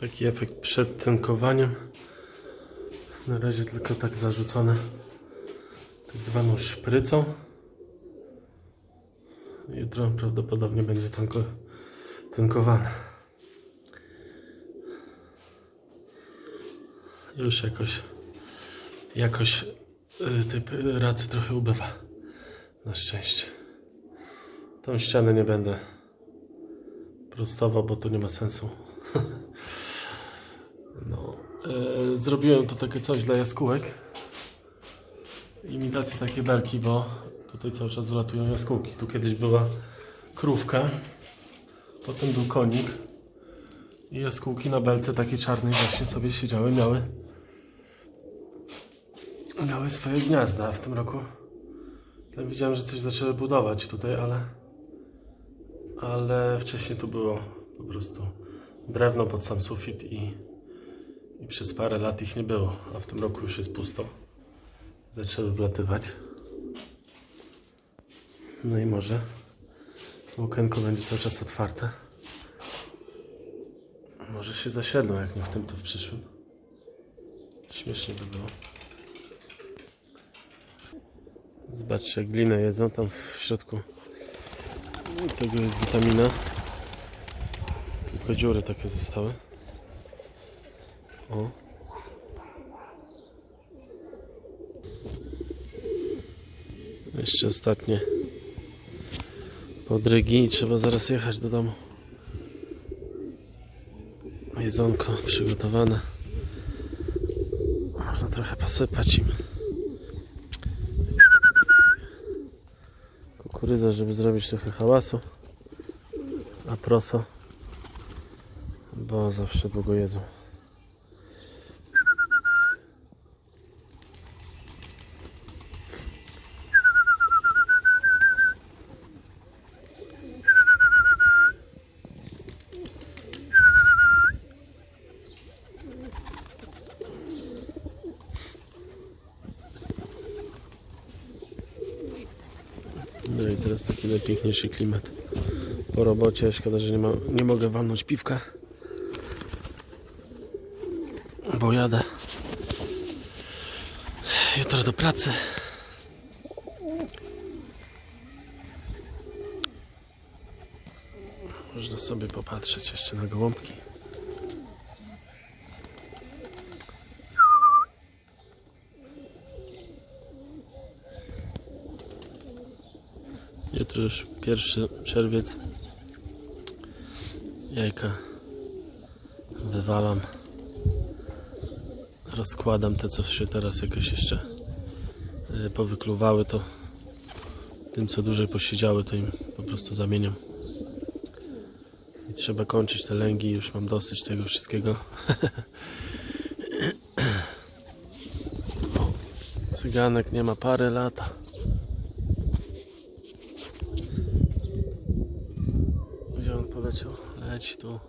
Taki efekt przed tynkowaniem. Na razie tylko tak zarzucone tak zwaną szprycą. Jutro prawdopodobnie będzie tanko, tynkowane. Już jakoś jakoś y, tej p- racy trochę ubywa. Na szczęście. Tą ścianę nie będę prostował, bo to nie ma sensu. E, zrobiłem to takie coś dla jaskółek. Imitację takie belki, bo tutaj cały czas wylatują jaskółki. Tu kiedyś była krówka, potem był konik i jaskółki na belce takiej czarnej właśnie sobie siedziały, miały miały swoje gniazda w tym roku. Ja widziałem, że coś zaczęły budować tutaj, ale ale wcześniej tu było po prostu drewno pod sam sufit i, i przez parę lat ich nie było, a w tym roku już jest pusto. Zaczęły wlatywać. No i może okienko będzie cały czas otwarte. Może się zasiedlą, jak nie w tym, to w przyszłym. Śmiesznie by było. Zobaczcie, glinę jedzą tam w środku. Tego jest witamina. Tylko dziury takie zostały. O. Jeszcze ostatnie podrygi i trzeba zaraz jechać do domu. Jedzonko przygotowane. Można trochę posypać im. Kukurydza, żeby zrobić trochę hałasu. A proso, bo zawsze długo jedzą. No i teraz taki najpiękniejszy klimat po robocie. Szkoda, że nie, ma, nie mogę walnąć piwka. Bo jadę jutro do pracy. Można sobie popatrzeć jeszcze na gołąbki. Jutro już pierwszy czerwiec. Jajka wywalam. Rozkładam te, co się teraz jakoś jeszcze y, powykluwały, to tym, co dłużej posiedziały, to im po prostu zamieniam. I trzeba kończyć te lęgi, już mam dosyć tego wszystkiego. Cyganek nie ma parę lata. Poleciał? Leć tu.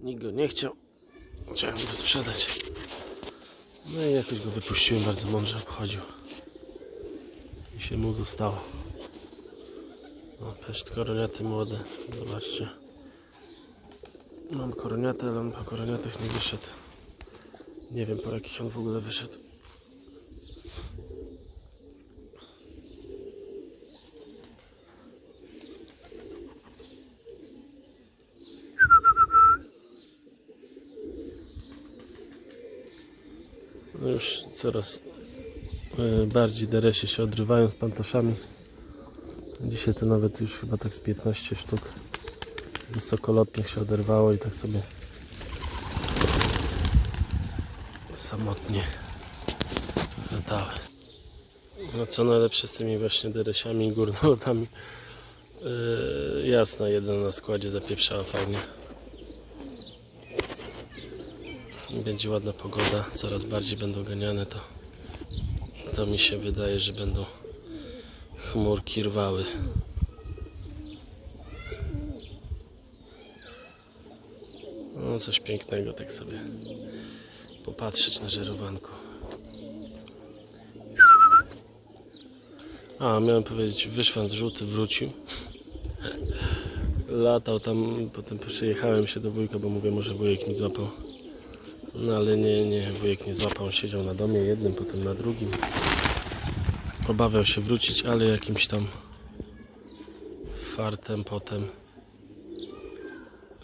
Nikt go nie chciał. Chciałem go sprzedać. No i jakoś go wypuściłem, bardzo mądrze obchodził. I się mu zostało. No, peszt koroniaty młode. Zobaczcie. Mam koroniatę, ale on po koroniatach nie wyszedł. Nie wiem po jakich on w ogóle wyszedł. Już coraz e, bardziej deresie się odrywają z pantoszami. Dzisiaj to nawet już chyba tak z 15 sztuk wysokolotnych się oderwało i tak sobie samotnie latały. No co najlepsze z tymi właśnie deresiami i górnolotami. Yy, jasna jedna na składzie zapieprzała fajnie. Będzie ładna pogoda, coraz bardziej będą ganiane, to, to mi się wydaje, że będą chmurki rwały. No coś pięknego, tak sobie popatrzeć na żerowanko. A, miałem powiedzieć, wyszwan z żółty wrócił. latał tam, potem przyjechałem się do wujka, bo mówię, może wujek mi złapał. No ale nie, nie, wujek nie złapał, siedział na domie jednym, potem na drugim. Obawiał się wrócić, ale jakimś tam fartem potem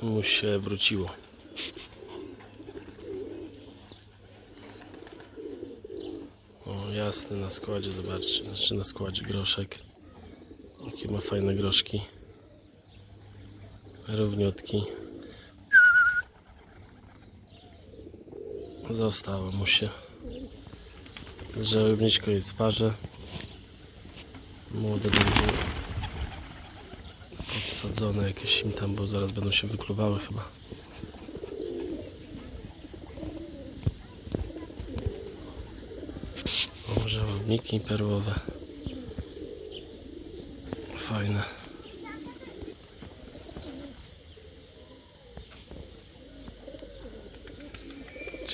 mu się wróciło. O, jasny na składzie, zobaczcie, znaczy na składzie groszek. Jakie ma fajne groszki. Równiutki. Zostało mu się. Żelebniczko jest w parze. Młode będzie podsadzone jakieś im tam, bo zaraz będą się wykluwały chyba. O, żałobniki perłowe. Fajne.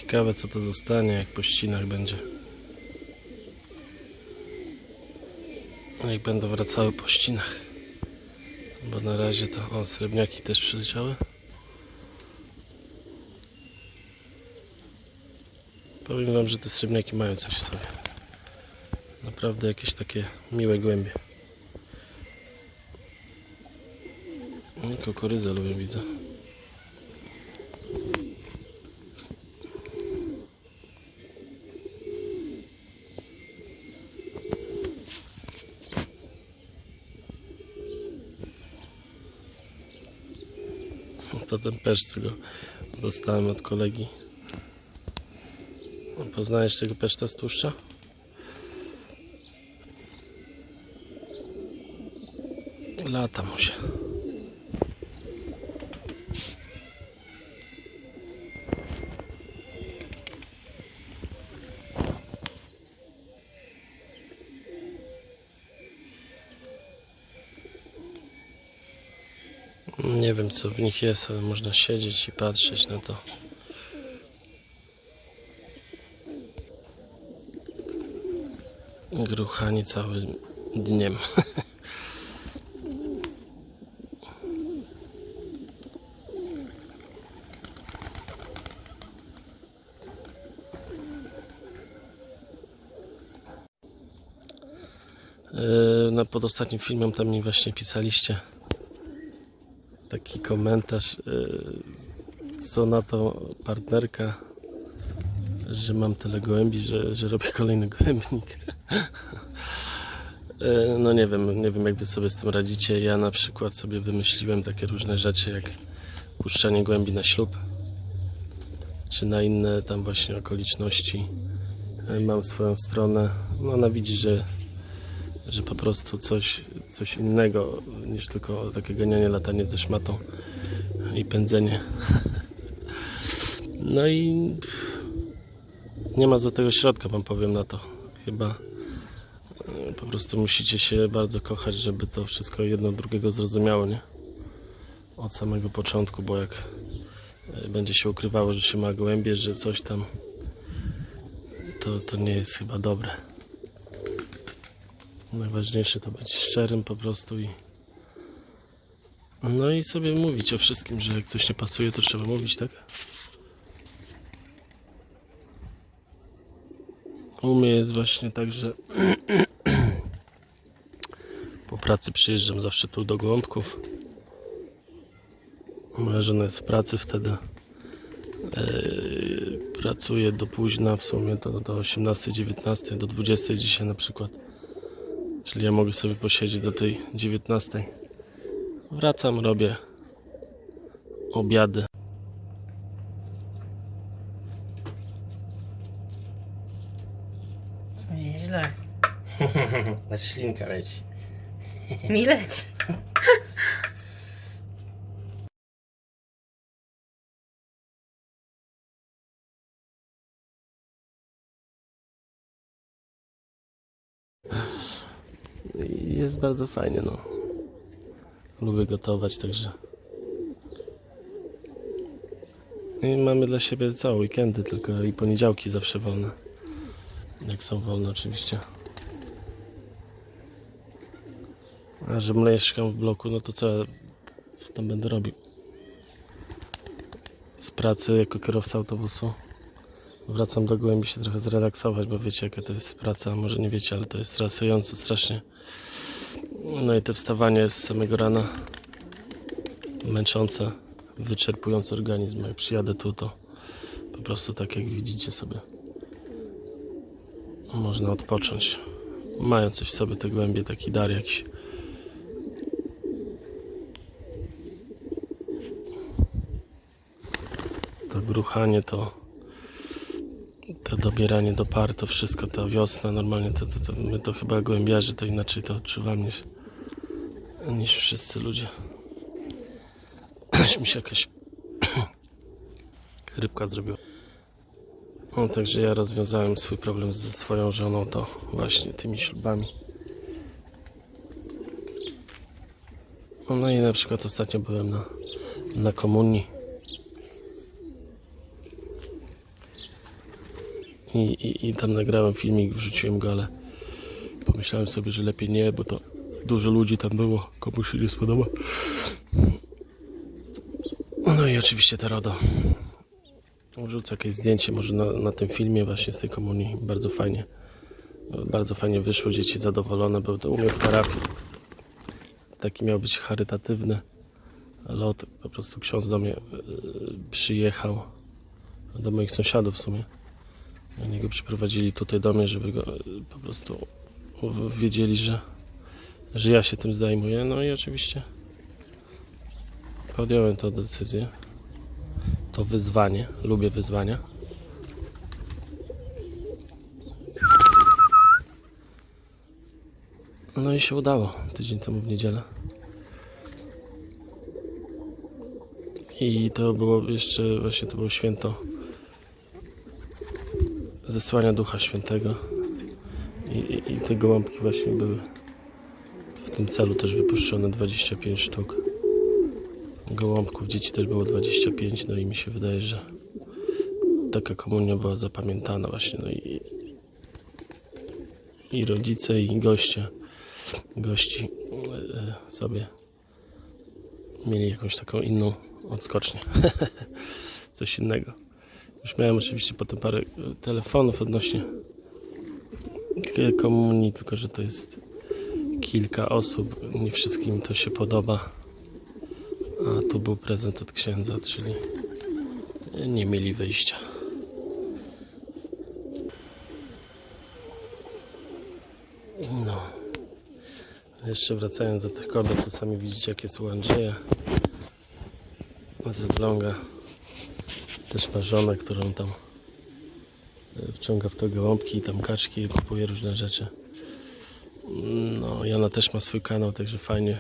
Ciekawe co to zostanie, jak po ścinach będzie. Jak będą wracały po ścinach. Bo na razie to... O, srebrniaki też przyleciały. Powiem wam, że te srebrniaki mają coś w sobie. Naprawdę jakieś takie miłe głębie. No, Kukurydzę lubię, widzę. Ten pesz, co go dostałem od kolegi. Poznajesz tego peszta z tłuszcza? Lata mu się. Nie wiem co w nich jest, ale można siedzieć i patrzeć na to. Gruchani całym dniem. Yy, No, pod ostatnim filmem tam mi właśnie pisaliście taki komentarz, yy, co na to partnerka, że mam tyle gołębi, że, że robię kolejny gołębnik. Yy, No nie wiem, nie wiem jak wy sobie z tym radzicie. Ja na przykład sobie wymyśliłem takie różne rzeczy jak puszczanie gołębi na ślub, czy na inne tam właśnie okoliczności. Yy, Mam swoją stronę. No ona widzi, że że po prostu coś, coś innego niż tylko takie ganianie, latanie ze szmatą i pędzenie. No i nie ma złotego środka, wam powiem na to. Chyba e, po prostu musicie się bardzo kochać, żeby to wszystko jedno drugiego zrozumiało, nie? Od samego początku, bo jak e, będzie się ukrywało, że się ma gołębie, że coś tam, to, to nie jest chyba dobre. Najważniejsze to być szczerym po prostu i no i sobie mówić o wszystkim, że jak coś nie pasuje, to trzeba mówić, tak? U mnie jest właśnie tak, że po pracy przyjeżdżam zawsze tu do Gołąbków. Moja żona jest w pracy wtedy. Eee, pracuję do późna, w sumie to do 18-19, do 20 dzisiaj na przykład. Czyli ja mogę sobie posiedzieć do tej 19. Wracam, robię obiady. Nieźle. Na ślinka leci. Mileć. I Jest bardzo fajnie, no. Lubię gotować, także. I mamy dla siebie całe weekendy, tylko i poniedziałki zawsze wolne. Jak są wolne, oczywiście. A że mieszkam w bloku, no to co? Co tam będę robił? Z pracy jako kierowca autobusu. Wracam do głębi się trochę zrelaksować, bo wiecie jaka to jest praca, może nie wiecie, ale to jest stresujące strasznie. No i te wstawanie z samego rana męczące, wyczerpujące organizm. Jak przyjadę tu, to po prostu tak jak widzicie sobie można odpocząć. Mają coś w sobie te głębie, taki dar jakiś. To gruchanie, to to dobieranie do par, to wszystko, ta wiosna, normalnie to, to, to my to chyba głębiarzy, to inaczej to odczuwam niż, niż wszyscy ludzie. Aż mi się jakaś rybka zrobiła. No, także ja rozwiązałem swój problem ze swoją żoną, to właśnie tymi ślubami. No i na przykład ostatnio byłem na, na komunii. I, i, I tam nagrałem filmik, wrzuciłem go, ale pomyślałem sobie, że lepiej nie, bo to dużo ludzi tam było, komuś się nie spodoba. No i oczywiście ta RODO. Wrzucę jakieś zdjęcie może na, na tym filmie właśnie z tej komunii. Bardzo fajnie. Bardzo fajnie wyszło, dzieci zadowolone. Był to u mnie w parafii. Taki miał być charytatywny lot. Po prostu ksiądz do mnie e, przyjechał. Do moich sąsiadów w sumie. Oni go przyprowadzili tutaj do mnie, żeby go e, po prostu wiedzieli, że, że ja się tym zajmuję. No i oczywiście podjąłem tę decyzję. To wyzwanie. Lubię wyzwania. No i się udało. Tydzień temu w niedzielę. I to było jeszcze, właśnie to było święto zesłania Ducha Świętego. I, i, i te gołąbki właśnie były tym celu też wypuszczone 25 sztuk gołąbków. Dzieci też było 25, no i mi się wydaje, że taka komunia była zapamiętana właśnie. No i, i rodzice, i goście, gości e, sobie mieli jakąś taką inną odskocznię. Coś innego. Już miałem oczywiście potem parę telefonów odnośnie komunii, tylko że to jest kilka osób. Nie wszystkim to się podoba. A tu był prezent od księdza, czyli nie mieli wyjścia. No. Jeszcze wracając do tych kobiet, to sami widzicie jak jest u Andrzeja. Też ma żonę, którą tam e, wciąga w to gołąbki i tam kaczki i kupuje różne rzeczy. No, Jana też ma swój kanał, także fajnie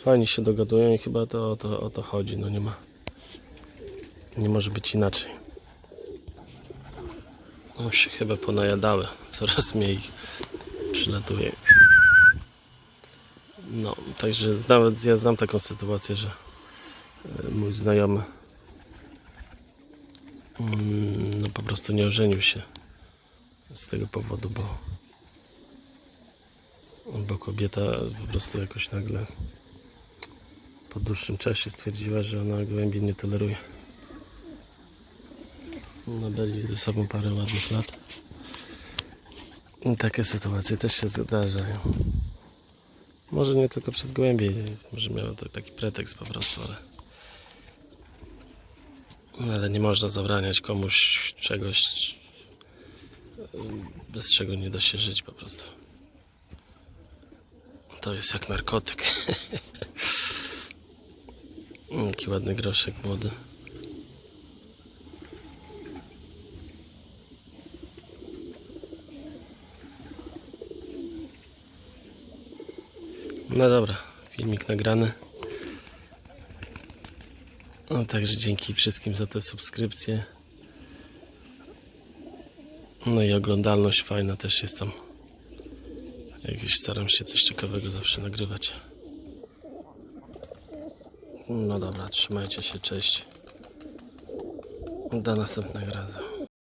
fajnie się dogadują i chyba to, to o to chodzi. No nie ma. Nie może być inaczej. No się chyba ponajadały. Coraz mniej przylatuje. No, także nawet ja znam taką sytuację, że e, mój znajomy mm, no po prostu nie ożenił się z tego powodu, bo bo kobieta po prostu jakoś nagle po dłuższym czasie stwierdziła, że ona gołębi nie toleruje. No byli ze sobą parę ładnych lat. I takie sytuacje też się zdarzają. Może nie tylko przez gołębie, może miała to taki pretekst po prostu, ale ale nie można zabraniać komuś czegoś, bez czego nie da się żyć po prostu. To jest jak narkotyk. Jaki ładny groszek młody. No dobra, filmik nagrany. No także dzięki wszystkim za te subskrypcje. No i oglądalność fajna też jest tam. Jakieś staram się coś ciekawego zawsze nagrywać. No dobra, trzymajcie się, cześć. Do następnego razu.